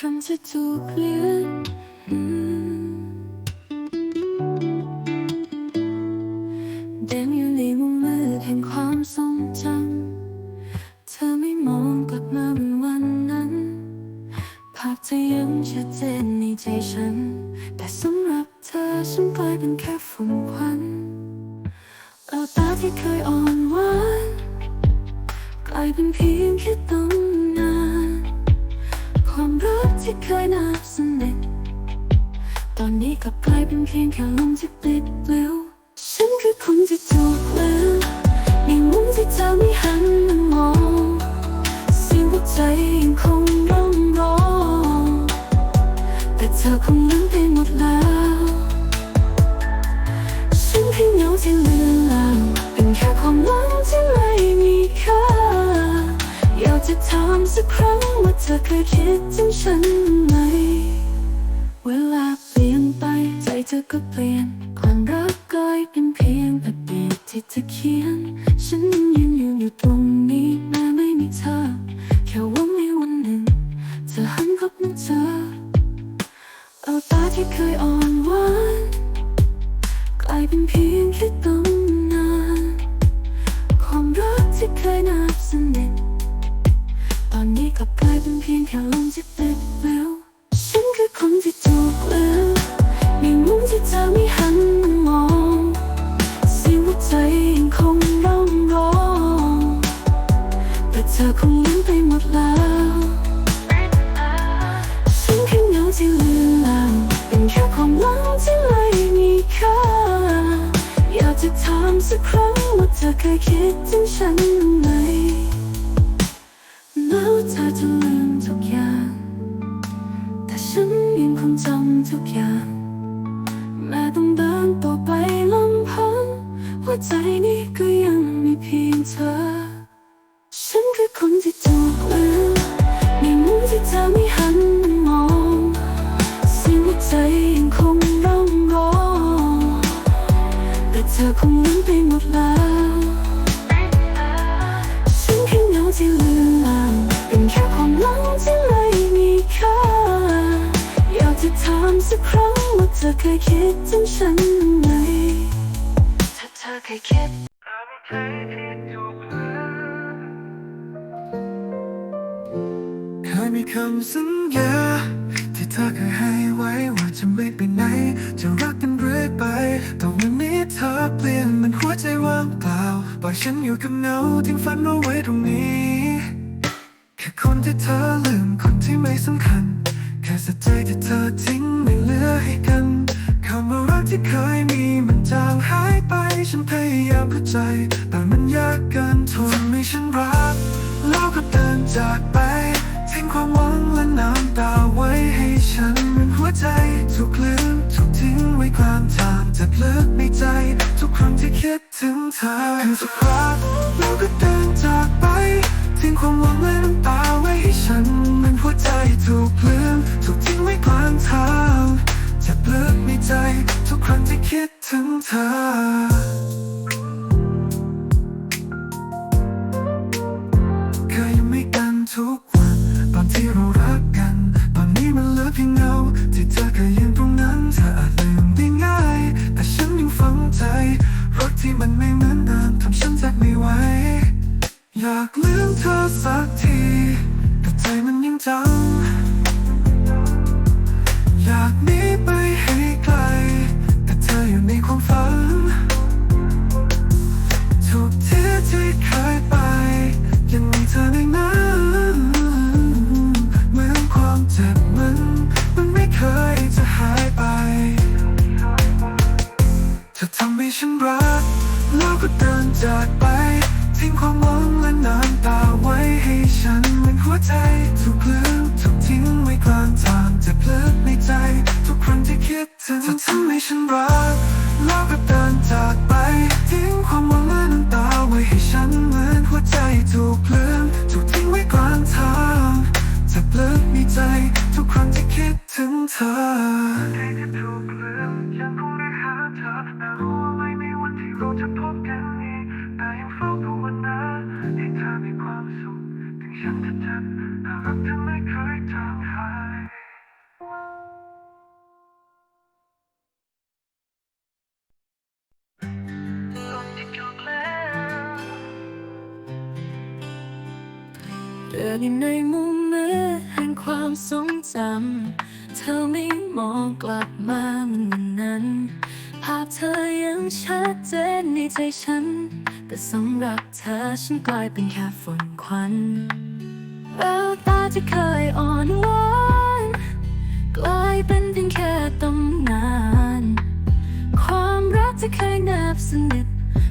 คำจะถูกเลือนอืมเด่นอยู่ในมุมมืดแห่งความทรงจำ เธอไม่มองกลับมาเหมือนวันนั้น ภาพเธอยังชัดเจนในใจฉัน แต่สำหรับเธอฉันกลายเป็นแค่ฝุ่นควันเอาตาที่เคยอ่อนหวาน กลายเป็นเพียงแค่ตำนานความ รักที่เคยนับสนิทตอนนี้กลับกลายเป็นเพียงแค่ลมที่ติดเร็วฉันคือคนที่ถูกลืมในมุมที่เธอไม่หันมามองเสียงหัวใจยังคงร้องร้องแต่เธอคงลืมไปหมดแล้วฉันเพียงเหงาที่เลือนลางเป็นแค่ความหวังที่ไม่มีค่าอยากจะถามสักครั้ง ธอเคยคิดถึงฉันไหม เวลาเปลี่ยนไปใจเธอก็เปลี่ยน ความรักกลายเป็นเพียงอดีตที่เธอเขียน ฉันยังยืนอยู่ตรงนี้แม้ไม่มีเธอ แค่วังในวันหนึ่งเธอหันกลับมาเจอ เอาตาที่เคยอ่อนหวานกลายเป็นเพียงแค่ตำนาน ความรักที่เคยนับสนิท กลับกลายเป็นเพียงแค่ลมที่ติดเร็วฉันคือคนที่ถูกลืมในมุมที่เธอไม่หันมามองเสียงหัวใจยังคงร้องร้องแต่เธอคงลืมไปหมดแล้วฉันแค่เงาที่เลือนลางเป็นแค่ความหวังที่ไม่มีค่าอยากจะถามสักครั้งว่าเธอเคยคิดถึงฉันไหม แล้วเธอจะลืมทุกอย่าง แต่ฉันยังคงจำทุกอย่าง แม้ต้องเดินต่อไปลำพังหัวใจนี้ก็ยังมีเพียงเธอ ฉันคือคนที่ถูกลืมในมุมที่เธอไม่หันมองเสียงหัวใจยังคงร้องร้องแต่เธอคงลืมไปหมดแล้ว อเคยคิดถึงฉันไหมถ้าเธอเคยคิดเคยมีคำสัญญาที่เธอเคยให้ไว้ว่าจะไม่ไปไหน จะรักกันเรื่อยไปแต่วันนี้เธอเปลี่ยนมันหัวใจว่างเปล่าปล่อยฉันอยู่กับเงาทิ้งฝันเอาไว้ตรงนี้แค่คนที่เธอลืมคนที่ไม่สำคัญ แค่สะใจที่เธอทิ้งไม่เหลือให้กัน ที่เคยมีมันจางหายไป ฉันพยายามเข้าใจ แต่มันยากเกินทนไม่ฉันรัก แล้วก็เดินจากไป ทิ้งความหวังและน้ำตาไว้ให้ฉันมันหัวใจถูกลืมถูกทิ้งไว้กลางทางจ็บลึกในใจ ทุกครั้งที่คิดถึงเธอคือสักรักแล้วก็เดิน ครั้งที่คิดถึงเธอ เคยอยู่ไม่กันทุกวัน ตอนที่เรารักกัน ตอนนี้มันเหลือเพียงเงา ที่เธอเคยยืนตรงนั้นเธออาจลืมได้ง่าย แต่ฉันยังฝังใจ รักที่มันไม่เหมือนเดิมทำฉันแทบไม่ไหว อยากลืมเธอสักที แต่ใจมันยังจำ ให้ฉันรัก แล้วก็เดินจากไป ทิ้งความหวังและน้ำตาไว้ให้ฉันเหมือนหัวใจถูกลืมถูกทิ้งไว้กลางทางเจ็บลึกในใจ ทุกครั้งที่คิดถึงเธอทำให้ฉันรัก แล้วก็เดินจากไป ทิ้งความหวังและน้ำตาไว้ให้ฉันเหมือนหัวใจถูกลืมถูกทิ้งไว้กลางทางเจ็บลึกในใจ ทุกครั้งที่คิดถึงเธอ รู้จะพบกันอีกแต่ยังเฝ้าภาวนาให้เธอมีความสุขถึงฉันจะเจ็บหากรักเธอไม่เคยจางหายเดินอยู่ในมุมมืดแห่งความทรงจำ เธอไม่มองกลับมาเนนั้น ภาพเธอยังชัดเจ ใจฉัน แต่สำหรับเธอฉันกลายเป็นแค่ฝุ่นควันแววตาที่เคยอ่อนหวานกลายเป็นเพียงแค่ตำนาน ความรักที่เคยแนบสนิท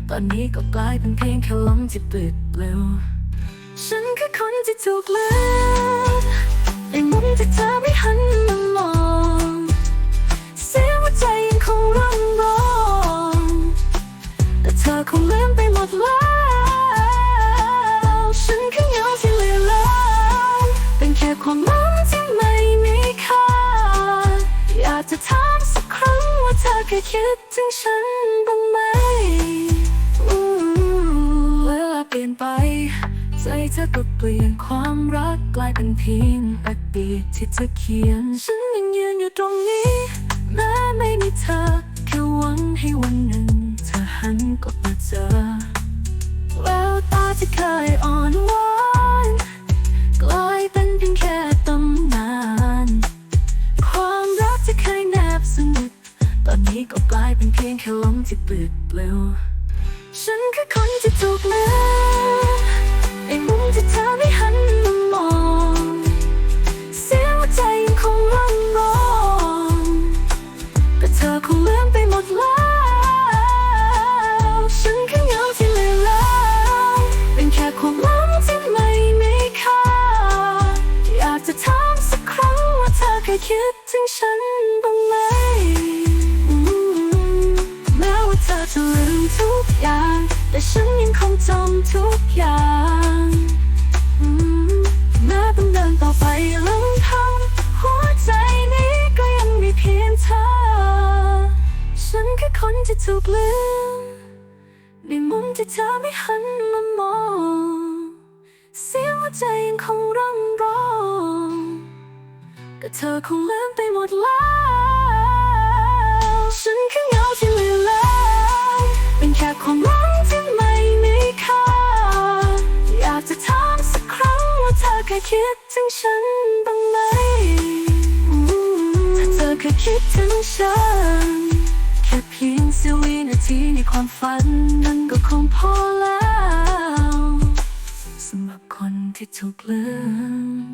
ตอนนี้ก็กลายเป็นเพียงแค่ลมที่เปลิดเปลวฉันคือคนที่ถูกลืมในมุมที่เธอไม่หันมามอง เสียหัวใจยังคงร้องร้อง อคงลืมไปหมดแล้วฉันคือเงาที่เหลือหล้างเป็นแค่ความหลังที่ไม่มีค่าอยากจะถามสักครั้งว่าเธอเคยคิดถึงฉันบ้างไหมเวลาเปลี่ยนไปใจเธอก็เปลี่ยนความรักกลายเป็นเพียงแบกปีที่เธอเขียน ฉันยังยืนอยู่ตรงนี้แม้ไม่มีเธอแค่หวังให้วันหนึ่ง เจอแววตาที่เคยอ่อนหวานกลายเป็นเพียงแค่ตำนาน ความรักที่เคยแนบสนิทตอนนี้ก็กลายเป็นเพียงแค่ลมที่เปลิดเปลิวฉันคือคนที่ถูกลือ ต้องจำทุกอย่างอืมแม้ต้องเดินต่อไปลำพังหัวใจนี้ก็ยังมีเพียงเธอ ฉันคือคนที่ถูกลืมในมุมที่เธอไม่หันมามอง เสียงหัวใจยังคงร้องร้องแต่เธอคงลืมไปหมดแล้วฉันคือเงาที่เหลือหล้างเป็นแค่ความ คิดถึงฉันบ้างไหมอืมถ้าเธอเคยคิดถึงฉัน แค่เพียงเสี้ยววินาทีในความฝันนั้นก็คงพอแล้ว สำหรับคนที่ถูกลืม